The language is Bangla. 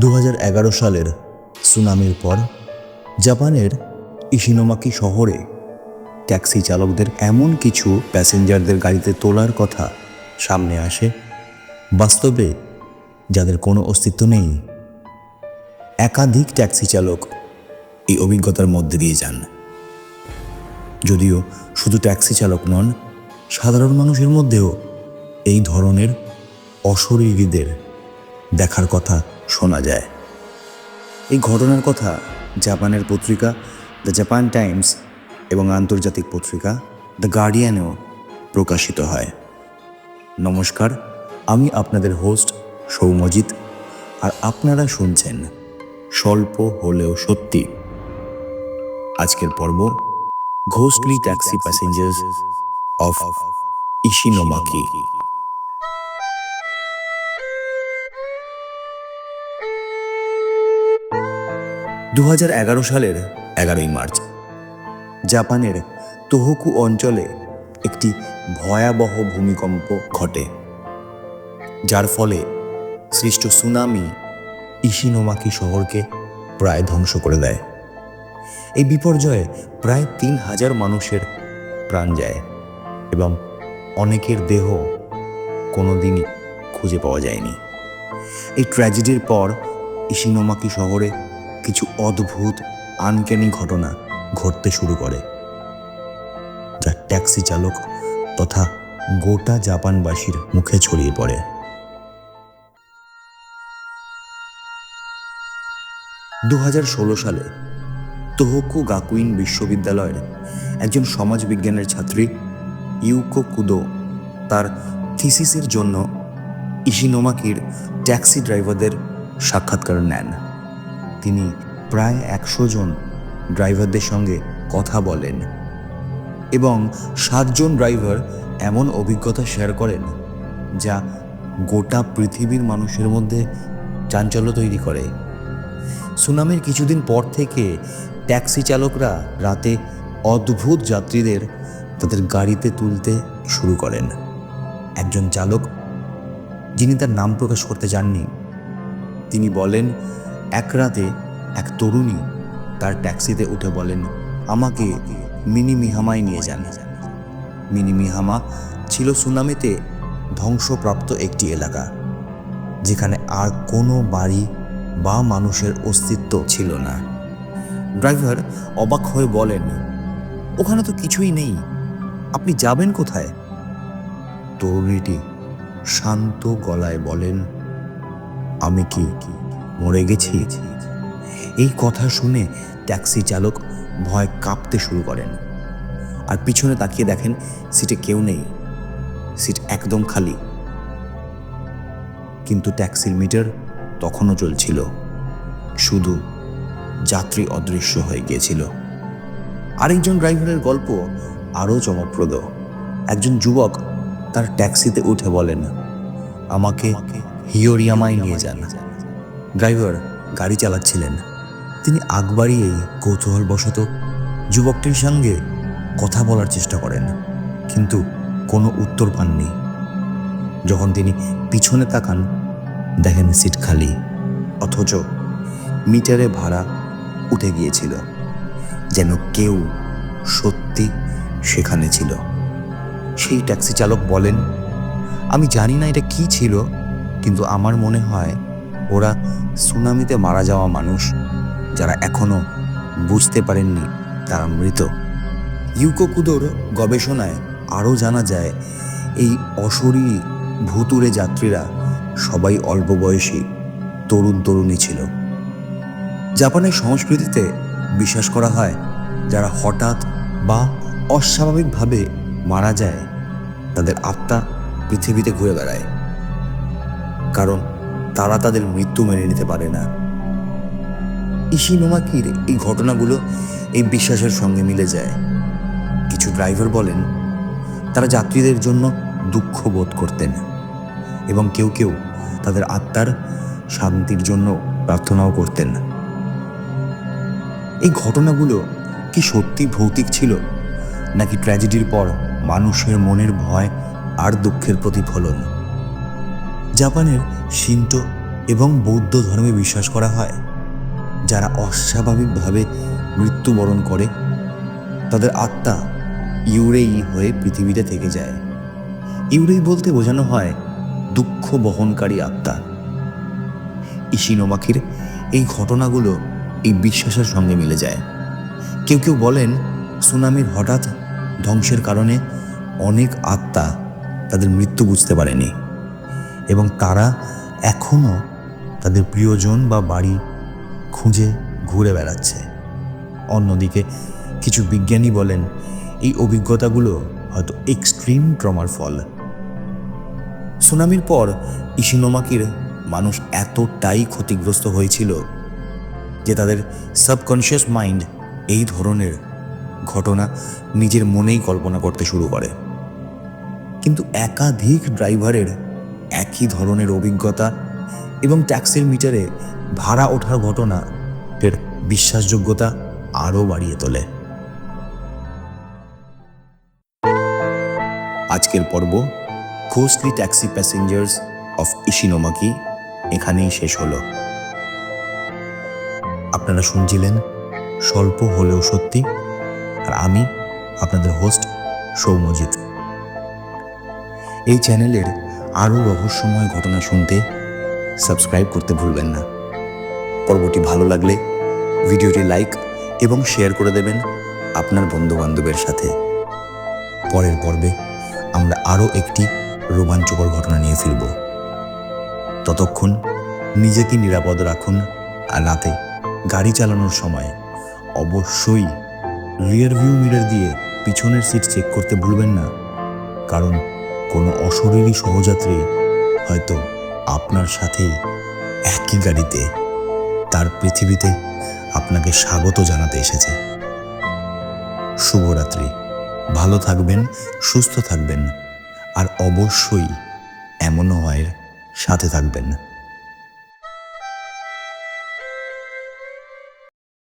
দু হাজার এগারো সালের সুনামির পর জাপানের ইশিনোমাকি শহরে ট্যাক্সি চালকদের এমন কিছু প্যাসেঞ্জারদের গাড়িতে তোলার কথা সামনে আসে, বাস্তবে যাদের কোনো অস্তিত্ব নেই। একাধিক ট্যাক্সি চালক এই অভিজ্ঞতার মধ্যে দিয়ে যান। যদিও শুধু ট্যাক্সি চালক নন, সাধারণ মানুষের মধ্যেও এই ধরনের অশরীরীদের দেখার কথা শোনা যায়। এই ঘটনার কথা জাপানের পত্রিকা দ্য জাপান টাইমস এবং আন্তর্জাতিক পত্রিকা দ্য গার্ডিয়ানেও প্রকাশিত হয়। নমস্কার, আমি আপনাদের হোস্ট সৌমজিৎ আর আপনারা শুনছেন স্বল্প হলেও সত্যি। আজকের পর্ব ghostly taxi passengers of Ishinomaki. দু হাজার এগারো সালের এগারোই মার্চ, জাপানের তোহকু অঞ্চলে একটি ভয়াবহ ভূমিকম্প ঘটে, যার ফলে সৃষ্ট সুনামি ইশিনোমাকি শহরকে প্রায় ধ্বংস করে দেয়। এই বিপর্যয়ে প্রায় তিন হাজার মানুষের প্রাণ যায় এবং অনেকের দেহ কোনো দিনই খুঁজে পাওয়া যায়নি। এই ট্র্যাজেডির পর ইশিনোমাকি শহরে কিছু অদ্ভুত আনকেনি ঘটনা ঘটতে শুরু করে। যা ট্যাক্সি চালক তথা গোটা জাপানবাসীর মুখে ছড়িয়ে পড়ে। দু হাজার ষোলো সালে তোহকু গাকুইন বিশ্ববিদ্যালয়ের একজন সমাজবিজ্ঞানের ছাত্রী ইউকো কুদো তার থিসিসের জন্য ইশিনোমাকির ট্যাক্সি ড্রাইভারদের সাক্ষাৎকার নেন। তিনি প্রায় একশো জন ড্রাইভারদের সঙ্গে কথা বলেন এবং সাতজন ড্রাইভার এমন অভিজ্ঞতা শেয়ার করেন যা গোটা পৃথিবীর মানুষের মধ্যে চাঞ্চল্য তৈরি করে। সুনামির কিছুদিন পর থেকে ট্যাক্সি চালকরা রাতে অদ্ভুত যাত্রীদের তাদের গাড়িতে তুলতে শুরু করেন। একজন চালক, যিনি তার নাম প্রকাশ করতে চাননি তিনি বলেন এক রাতে এক তরুণী তার ট্যাক্সিতে উঠে বলেন, আমাকে মিনি মিহামায় নিয়ে যান। মিনি মিহামা ছিল সুনামিতে ধ্বংসপ্রাপ্ত একটি এলাকা, যেখানে আর কোনো বাড়ি বা মানুষের অস্তিত্ব ছিল না। ড্রাইভার অবাক হয়ে বলেন, ওখানে তো কিছুই নেই। আপনি যাবেন কোথায়? তরুণীটি শান্ত গলায় বলেন, আমি কি মরে গেছি। এই কথা শুনে ট্যাক্সি চালক ভয় কাঁপতে শুরু করেন। আর পিছনে তাকিয়ে দেখেন সিটে কেউ নেই। সিট একদম খালি। কিন্তু ট্যাক্সির মিটার তখনও চলছিল শুধু যাত্রী অদৃশ্য হয়ে গিয়েছিল। আরেকজন ড্রাইভারের গল্প আরও চমকপ্রদ। একজন যুবক তার ট্যাক্সিতে উঠে বলেন, আমাকে হিওরিয়ামায় নিয়ে যান। ড্রাইভার গাড়ি চালাচ্ছিলেন। তিনি আগ বাড়িয়েই কৌতূহলবশত যুবকটির সঙ্গে কথা বলার চেষ্টা করেন, কিন্তু কোনো উত্তর পাননি। যখন তিনি পিছনে তাকান, দেখেন সিট খালি, অথচ মিটারে ভাড়া উঠে গিয়েছিল, যেন কেউ সত্যি সেখানে ছিল। সেই ট্যাক্সি চালক বলেন, আমি জানি না এটা কি ছিল, কিন্তু আমার মনে হয় ওরা সুনামিতে মারা যাওয়া মানুষ যারা এখনও বুঝতে পারেননি তারা মৃত। ইউকোকুদোর গবেষণায় আরও জানা যায়, এই অশরীরী ভুতুরে যাত্রীরা সবাই অল্প বয়সী, তরুণ তরুণী ছিল। জাপানের সংস্কৃতিতে বিশ্বাস করা হয়, যারা হঠাৎ বা অস্বাভাবিকভাবে মারা যায়, তাদের আত্মা পৃথিবীতে ঘুরে বেড়ায়। কারণ তারা তাদের মৃত্যু মেনে নিতে পারে না। ইশিনোমাকির এই ঘটনাগুলো এই বিশ্বাসের সঙ্গে মিলে যায়। কিছু ড্রাইভার বলেন, তারা যাত্রীদের জন্য দুঃখ বোধ করতেন এবং কেউ কেউ তাদের আত্মার শান্তির জন্য প্রার্থনাও করতেন। এই ঘটনাগুলো কি সত্যি ভৌতিক ছিল, নাকি ট্র্যাজেডির পর মানুষের মনের ভয় আর দুঃখের প্রতিফলন? জাপানের শিন্টো এবং বৌদ্ধ ধর্মে বিশ্বাস করা হয়। যারা অস্বাভাবিকভাবে মৃত্যুবরণ করে, তাদের আত্মা ইউরেই হয়ে পৃথিবীতে থেকে যায়। ইউরেই বলতে বোঝানো হয়, দুঃখ বহনকারী আত্মা। ইশিনোমাখির এই ঘটনাগুলো এই বিশ্বাসের সঙ্গে মিলে যায়। কেউ কেউ বলেন, সুনামির হঠাৎ ধ্বংসের কারণে অনেক আত্মা তাদের মৃত্যু বুঝতে পারেনি। এবং তারা এখনও তাদের প্রিয়জন বা বাড়ি খুঁজে ঘুরে বেড়াচ্ছে। অন্যদিকে কিছু বিজ্ঞানী বলেন, এই অভিজ্ঞতাগুলো হয়তো এক্সট্রিম ট্রমার ফল। সুনামির পর ইশিনোমাকির মানুষ এতটাই ক্ষতিগ্রস্ত হয়েছিল যে তাদের সাবকনশিয়াস মাইন্ড এই ধরনের ঘটনা নিজের মনেই কল্পনা করতে শুরু করে। কিন্তু একাধিক ড্রাইভারের একই ধরনের অভিজ্ঞতা এবং ট্যাক্সির মিটারে ভাড়া ওঠার ঘটনা এর বিশ্বাসযোগ্যতা আরও বাড়িয়ে তোলে। আজকের পর্ব ghostly taxi passengers of Ishinomaki এখানেই শেষ হলো। আপনারা শুনছিলেন স্বল্প হলেও সত্যি, আর আমি আপনাদের হোস্ট সৌমজিৎ এই চ্যানেলের আরও রহস্যময় ঘটনা শুনতে সাবস্ক্রাইব করতে ভুলবেন না। পর্বটি ভালো লাগলে ভিডিওটি লাইক এবং শেয়ার করে দেবেন আপনার বন্ধুবান্ধবের সাথে। পরের পর্বে আমরা আরও একটি রোমাঞ্চকর ঘটনা নিয়ে ফিরব। ততক্ষণ নিজেকে নিরাপদ রাখুন আর রাতে গাড়ি চালানোর সময় অবশ্যই রিয়ার ভিউ মিরর দিয়ে পিছনের সিট চেক করতে ভুলবেন না। কারণ কোনো অশরীরী সহযাত্রী হয়তো আপনার সাথে একই গাড়িতে তার পৃথিবীতে আপনাকে স্বাগত জানাতে এসেছে। শুভরাত্রি। ভালো থাকবেন, সুস্থ থাকবেন, আর অবশ্যই এমনও হয় সাথে থাকবেন।